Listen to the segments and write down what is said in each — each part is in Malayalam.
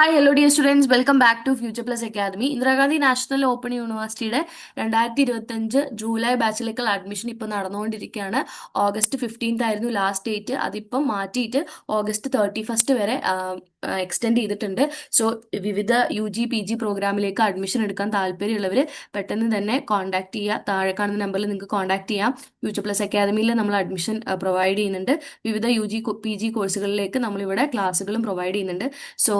Hi hello dear students welcome back to future plus academy Indira Gandhi national open യൂണിവേഴ്സിറ്റിയുടെ രണ്ടായിരത്തി ഇരുപത്തഞ്ച് ജൂലൈ ബാച്ചിലേക്കുള്ള അഡ്മിഷൻ ഇപ്പോൾ നടന്നുകൊണ്ടിരിക്കുകയാണ്. ഓഗസ്റ്റ് ഫിഫ്റ്റീൻത്ത് ആയിരുന്നു ലാസ്റ്റ് ഡേറ്റ് അതിപ്പം മാറ്റിയിട്ട് ഓഗസ്റ്റ് തേർട്ടി ഫസ്റ്റ് വരെ എക്സ്റ്റെൻഡ് ചെയ്തിട്ടുണ്ട്. സോ വിവിധ യു ജി പി ജി പ്രോഗ്രാമിലേക്ക് അഡ്മിഷൻ എടുക്കാൻ താല്പര്യമുള്ളവർ പെട്ടെന്ന് തന്നെ കോൺടാക്ട് ചെയ്യുക താഴെ കാണുന്ന നമ്പറിൽ നിങ്ങൾക്ക് കോൺടാക്ട് ചെയ്യാം. ഫ്യൂച്ചർ പ്ലസ് അക്കാദമിയിൽ നമ്മൾ അഡ്മിഷൻ പ്രൊവൈഡ് ചെയ്യുന്നുണ്ട്. വിവിധ യു ജി പി ജി കോഴ്സുകളിലേക്ക് നമ്മളിവിടെ ക്ലാസ്സുകളും പ്രൊവൈഡ് ചെയ്യുന്നുണ്ട്. സോ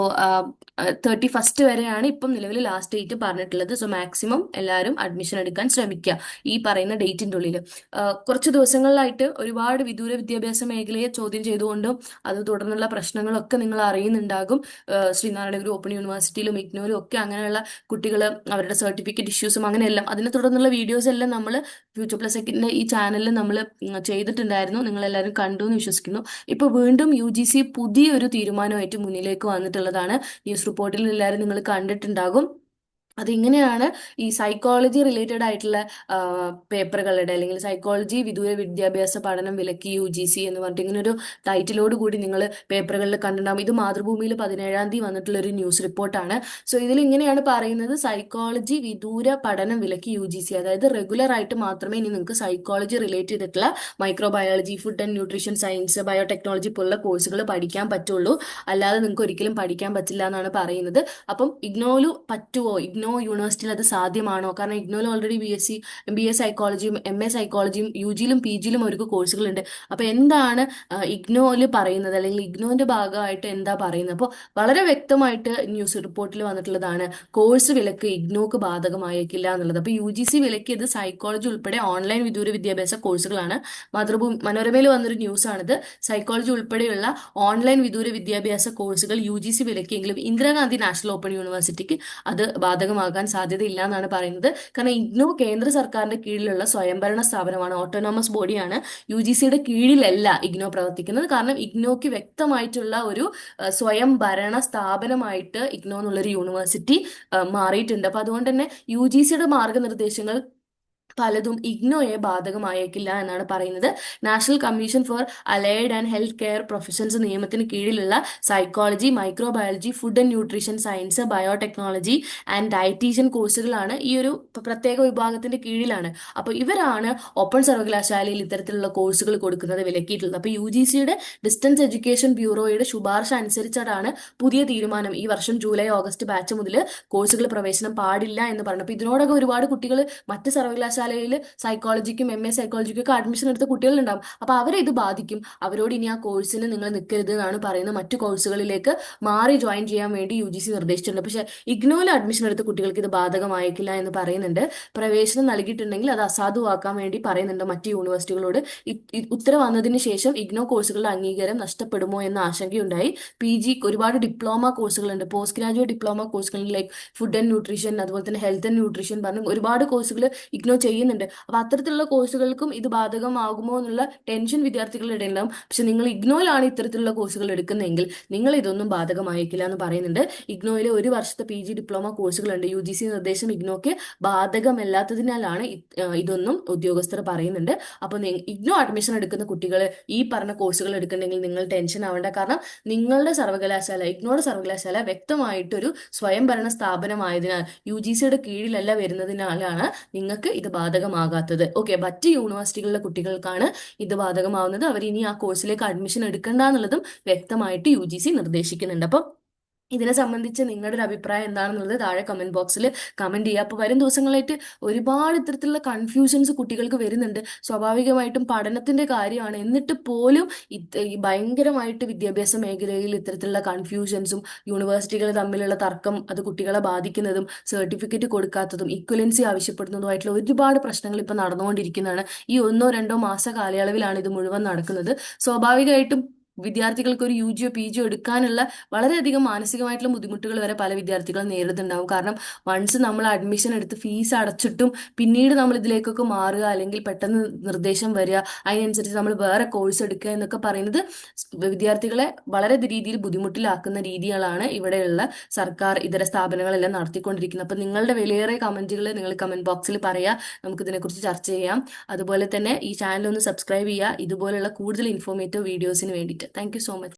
തേർട്ടി ഫസ്റ്റ് വരെയാണ് ഇപ്പം നിലവിൽ ലാസ്റ്റ് ഡേറ്റ് പറഞ്ഞിട്ടുള്ളത്. സോ മാക്സിമം എല്ലാവരും അഡ്മിഷൻ എടുക്കാൻ ശ്രമിക്കുക ഈ പറയുന്ന ഡേറ്റിന്റെ ഉള്ളിൽ കുറച്ച് ദിവസങ്ങളിലായിട്ട് ഒരുപാട് വിദൂര വിദ്യാഭ്യാസ മേഖലയെ ചോദ്യം ചെയ്തുകൊണ്ടും അത് തുടർന്നുള്ള പ്രശ്നങ്ങളൊക്കെ നിങ്ങൾ അറിയുന്നുണ്ടാകും ശ്രീനാരായണ ഗുരു ഓപ്പൺ യൂണിവേഴ്സിറ്റിയിലും ഇഗ്നോയിലും ഒക്കെ അങ്ങനെയുള്ള കുട്ടികൾ അവരുടെ സർട്ടിഫിക്കറ്റ് ഇഷ്യൂസും അങ്ങനെയെല്ലാം. അതിനെ തുടർന്നുള്ള വീഡിയോസ് എല്ലാം നമ്മൾ ഫ്യൂച്ചർ പ്ലസ് ഈ ചാനലിൽ നമ്മൾ ചെയ്തിട്ടുണ്ടായിരുന്നു. നിങ്ങൾ എല്ലാവരും കണ്ടു എന്ന് വിശ്വസിക്കുന്നു. ഇപ്പോൾ വീണ്ടും യു ജി സി പുതിയൊരു തീരുമാനമായിട്ട് മുന്നിലേക്ക് വന്നിട്ടുള്ളതാണ്. ന്യൂസ് റിപ്പോർട്ടിൽ എല്ലാവരും നിങ്ങൾ കണ്ടിട്ടുണ്ടാകും. അതിങ്ങനെയാണ് ഈ സൈക്കോളജി റിലേറ്റഡ് ആയിട്ടുള്ള പേപ്പറുകളുടെ അല്ലെങ്കിൽ സൈക്കോളജി വിദൂര വിദ്യാഭ്യാസ പഠനം വിലക്കി യു ജി സി എന്ന് പറഞ്ഞിട്ട് ഇങ്ങനെ ഒരു ടൈറ്റിലോട് കൂടി നിങ്ങൾ പേപ്പറുകളിൽ കണ്ടിട്ടുണ്ടാകും ഇത് മാതൃഭൂമിയിൽ പതിനേഴാം തീയതി വന്നിട്ടുള്ള ഒരു ന്യൂസ് റിപ്പോർട്ടാണ് സോ ഇതിൽ ഇങ്ങനെയാണ് പറയുന്നത് സൈക്കോളജി വിദൂര പഠനം വിലക്കി യു ജി സി അതായത് റെഗുലർ ആയിട്ട് മാത്രമേ ഇനി നിങ്ങൾക്ക് സൈക്കോളജി റിലേറ്റ് ചെയ്തിട്ടുള്ള microbiology food and nutrition science biotechnology പോലുള്ള കോഴ്സുകൾ പഠിക്കാൻ പറ്റുള്ളൂ. അല്ലാതെ നിങ്ങൾക്ക് ഒരിക്കലും പഠിക്കാൻ പറ്റില്ല എന്നാണ് പറയുന്നത്. അപ്പം ഇഗ്നോലു പറ്റുമോ ഇഗ്നോ ഇഗ്നോ യൂണിവേഴ്സിറ്റിയിൽ അത് സാധ്യമാണോ? കാരണം ഇഗ്നോയിൽ already B S C B A സൈക്കോളജിയും M A സൈക്കോളജിയും യു ജിയിലും പി ജിയിലും അവർക്ക് കോഴ്സുകളുണ്ട് അപ്പോൾ എന്താണ് ഇഗ്നോയിൽ പറയുന്നത്? അല്ലെങ്കിൽ ഇഗ്നോന്റെ ഭാഗമായിട്ട് എന്താ പറയുന്നത്? അപ്പോൾ വളരെ വ്യക്തമായിട്ട് ന്യൂസ് റിപ്പോർട്ടിൽ വന്നിട്ടുള്ളതാണ് കോഴ്സ് വിലക്ക് ഇഗ്നോക്ക് ബാധകമായേക്കില്ല എന്നുള്ളത്. അപ്പോൾ യു ജി സി വിലക്കിയത് സൈക്കോളജി ഉൾപ്പെടെ ഓൺലൈൻ വിദൂര വിദ്യാഭ്യാസ കോഴ്സുകളാണ് മാതൃഭൂമി മനോരമയിൽ വന്നൊരു ന്യൂസാണിത് സൈക്കോളജി ഉൾപ്പെടെയുള്ള ഓൺലൈൻ വിദൂര വിദ്യാഭ്യാസ കോഴ്സുകൾ യു ജി സി വിലക്കിയെങ്കിലും ഇന്ദിരാഗാന്ധി നാഷണൽ ഓപ്പൺ യൂണിവേഴ്സിറ്റിക്ക് അത് ബാധകമാണ് ഭാഗമാകാൻ സാധ്യതയില്ല എന്നാണ് പറയുന്നത്. കാരണം ഇഗ്നോ കേന്ദ്ര സർക്കാരിന്റെ കീഴിലുള്ള സ്വയംഭരണ സ്ഥാപനമാണ് ഓട്ടോണോമസ് ബോഡിയാണ് യു ജി സിയുടെ കീഴിലല്ല ഇഗ്നോ പ്രവർത്തിക്കുന്നത്. കാരണം ഇഗ്നോക്ക് വ്യക്തമായിട്ടുള്ള ഒരു സ്വയം ഭരണ സ്ഥാപനമായിട്ട് ഇഗ്നോ എന്നുള്ളൊരു യൂണിവേഴ്സിറ്റി മാറിയിട്ടുണ്ട്. അപ്പൊ അതുകൊണ്ട് തന്നെ യു ജി സിയുടെ മാർഗനിർദ്ദേശങ്ങൾ പലതും ഇഗ്നോയെ ബാധകമായേക്കില്ല എന്നാണ് പറയുന്നത്. National Commission for Allied and Health Care Professions നിയമത്തിന് കീഴിലുള്ള psychology microbiology food and nutrition science biotechnology and dietitian കോഴ്സുകളാണ് ഈ ഒരു പ്രത്യേക വിഭാഗത്തിന്റെ കീഴിലാണ്. അപ്പോൾ ഇവരാണ് ഓപ്പൺ സർവകലാശാലയിൽ ഇത്തരത്തിലുള്ള കോഴ്സുകൾ കൊടുക്കുന്നത് വിലക്കിയിട്ടുള്ളത്. അപ്പോൾ യു ജി സിയുടെ ഡിസ്റ്റൻസ് എഡ്യൂക്കേഷൻ ബ്യൂറോയുടെ ശുപാർശ അനുസരിച്ചാണ് പുതിയ തീരുമാനം ഈ വർഷം ജൂലൈ ഓഗസ്റ്റ് ബാച്ച് മുതൽ കോഴ്സുകൾ പ്രവേശനം പാടില്ല എന്ന് പറഞ്ഞു അപ്പോൾ ഇതിനോടൊക്കെ ഒരുപാട് കുട്ടികൾ മറ്റ് സർവകലാശാല സർവകലാശാലയിൽ സൈക്കോളജിക്കും എം എ സൈക്കോളജിക്കും ഒക്കെ അഡ്മിഷൻ എടുത്ത കുട്ടികളുണ്ടാവും. അപ്പോൾ അവരെ ഇത് ബാധിക്കും. അവരോട് ഇനി ആ കോഴ്സിന് നിങ്ങൾ നിൽക്കരുത് എന്നാണ് പറയുന്നത്. മറ്റു കോഴ്സുകളിലേക്ക് മാറി ജോയിൻ ചെയ്യാൻ വേണ്ടി യു ജി സി നിർദ്ദേശിച്ചിട്ടുണ്ട്. പക്ഷേ ഇഗ്നോയിൽ അഡ്മിഷൻ എടുത്ത കുട്ടികൾക്ക് ഇത് ബാധകമായേക്കില്ല എന്ന് പറയുന്നുണ്ട്. പ്രവേശനം നൽകിയിട്ടുണ്ടെങ്കിൽ അത് അസാധുവാക്കാൻ വേണ്ടി പറയുന്നുണ്ട് മറ്റ് യൂണിവേഴ്സിറ്റികളോട് ഉത്തരം വന്നതിന് ശേഷം ഇഗ്നോ കോഴ്സുകളുടെ അംഗീകാരം നഷ്ടപ്പെടുമോ എന്ന ആശങ്കയുണ്ടായി. പി ജി ഒരുപാട് ഡിപ്ലോമ കോഴ്സുകളുണ്ട് പോസ്റ്റ് ഗ്രാജുവേറ്റ് ഡിപ്ലോമ കോഴ്സുകൾ ലൈക്ക് ഫുഡ് ആൻഡ് ന്യൂട്രീഷൻ അതുപോലെ തന്നെ ഹെൽത്ത് ആൻഡ് ന്യൂട്രീഷൻ പറഞ്ഞു ഒരുപാട് കോഴ്സുകൾ ഇഗ്നോ ചെയ്യുന്നുണ്ട്. അപ്പൊ അത്തരത്തിലുള്ള കോഴ്സുകൾക്കും ഇത് ബാധകമാകുമോ എന്നുള്ള ടെൻഷൻ വിദ്യാർത്ഥികളുടെ ഇടയിൽ ഉണ്ടാവും പക്ഷെ നിങ്ങൾ ഇഗ്നോയിലാണ് ഇത്തരത്തിലുള്ള കോഴ്സുകൾ എടുക്കുന്നതെങ്കിൽ നിങ്ങൾ ഇതൊന്നും ബാധകമായേക്കില്ല എന്ന് പറയുന്നുണ്ട്. ഇഗ്നോയിലെ ഒരു വർഷത്തെ പി ജി ഡിപ്ലോമ കോഴ്സുകളുണ്ട് യു ജി സി നിർദ്ദേശം ഇഗ്നോക്ക് ബാധകമല്ലാത്തതിനാലാണ് ഇതൊന്നും ഉദ്യോഗസ്ഥർ പറയുന്നുണ്ട്. അപ്പൊ ഇഗ്നോ അഡ്മിഷൻ എടുക്കുന്ന കുട്ടികൾ ഈ പറഞ്ഞ കോഴ്സുകൾ എടുക്കുന്നുണ്ടെങ്കിൽ നിങ്ങൾ ടെൻഷൻ ആവേണ്ട. കാരണം നിങ്ങളുടെ സർവകലാശാല ഇഗ്നോയുടെ സർവകലാശാല വ്യക്തമായിട്ടൊരു സ്വയംഭരണ സ്ഥാപനമായതിനാൽ യു ജി സിയുടെ കീഴിലല്ല വരുന്നതിനാലാണ് നിങ്ങൾക്ക് ഇത് ബാധകമാകാത്തത്. ഓക്കെ മറ്റ് യൂണിവേഴ്സിറ്റികളിലെ കുട്ടികൾക്കാണ് ഇത് ബാധകമാവുന്നത്. അവർ ഇനി ആ കോഴ്സിലേക്ക് അഡ്മിഷൻ എടുക്കേണ്ട എന്നുള്ളതും വ്യക്തമായിട്ട് യു നിർദ്ദേശിക്കുന്നുണ്ട്. അപ്പം ഇതിനെ സംബന്ധിച്ച് നിങ്ങളുടെ ഒരു അഭിപ്രായം എന്താണെന്നുള്ളത് താഴെ കമന്റ് ബോക്സിൽ കമന്റ് ചെയ്യുക. അപ്പോൾ വരും ദിവസങ്ങളായിട്ട് ഒരുപാട് ഇത്തരത്തിലുള്ള കൺഫ്യൂഷൻസ് കുട്ടികൾക്ക് വരുന്നുണ്ട്. സ്വാഭാവികമായിട്ടും പഠനത്തിന്റെ കാര്യമാണ്. എന്നിട്ട് പോലും ഭയങ്കരമായിട്ട് വിദ്യാഭ്യാസ മേഖലയിൽ ഇത്തരത്തിലുള്ള കൺഫ്യൂഷൻസും യൂണിവേഴ്സിറ്റികൾ തമ്മിലുള്ള തർക്കം അത് കുട്ടികളെ ബാധിക്കുന്നതും സർട്ടിഫിക്കറ്റ് കൊടുക്കാത്തതും ഇക്വലൻസി ആവശ്യപ്പെടുന്നതുമായിട്ടുള്ള ഒരുപാട് പ്രശ്നങ്ങൾ ഇപ്പോൾ നടന്നുകൊണ്ടിരിക്കുന്നതാണ്. ഈ ഒന്നോ രണ്ടോ മാസ കാലയളവിലാണ് ഇത് മുഴുവൻ നടക്കുന്നത്. സ്വാഭാവികമായിട്ടും വിദ്യാർത്ഥികൾക്ക് ഒരു യു ജിയോ പി ജിയോ എടുക്കാനുള്ള വളരെയധികം മാനസികമായിട്ടുള്ള ബുദ്ധിമുട്ടുകൾ വരെ പല വിദ്യാർത്ഥികൾ നേരിടുന്നുണ്ടാവും. കാരണം വൺസ് നമ്മൾ അഡ്മിഷൻ എടുത്ത് ഫീസ് അടച്ചിട്ടും പിന്നീട് നമ്മൾ ഇതിലേക്കൊക്കെ മാറുക അല്ലെങ്കിൽ പെട്ടെന്ന് നിർദ്ദേശം വരിക അതിനനുസരിച്ച് നമ്മൾ വേറെ കോഴ്സ് എടുക്കുക എന്നൊക്കെ പറയുന്നത് വിദ്യാർത്ഥികളെ വളരെ രീതിയിൽ ബുദ്ധിമുട്ടിലാക്കുന്ന രീതികളാണ് ഇവിടെയുള്ള സർക്കാർ ഇതര സ്ഥാപനങ്ങളെല്ലാം നടത്തിക്കൊണ്ടിരിക്കുന്നത്. അപ്പം നിങ്ങളുടെ വിലയേറെ കമന്റുകൾ നിങ്ങൾ കമന്റ് ബോക്സിൽ പറയാം നമുക്ക് ഇതിനെക്കുറിച്ച് ചർച്ച ചെയ്യാം. അതുപോലെ തന്നെ ഈ ചാനൽ ഒന്ന് സബ്സ്ക്രൈബ് ചെയ്യുക. ഇതുപോലുള്ള കൂടുതൽ ഇൻഫോർമേറ്റീവ് വീഡിയോസിന് വേണ്ടിയിട്ട്. Thank you so much.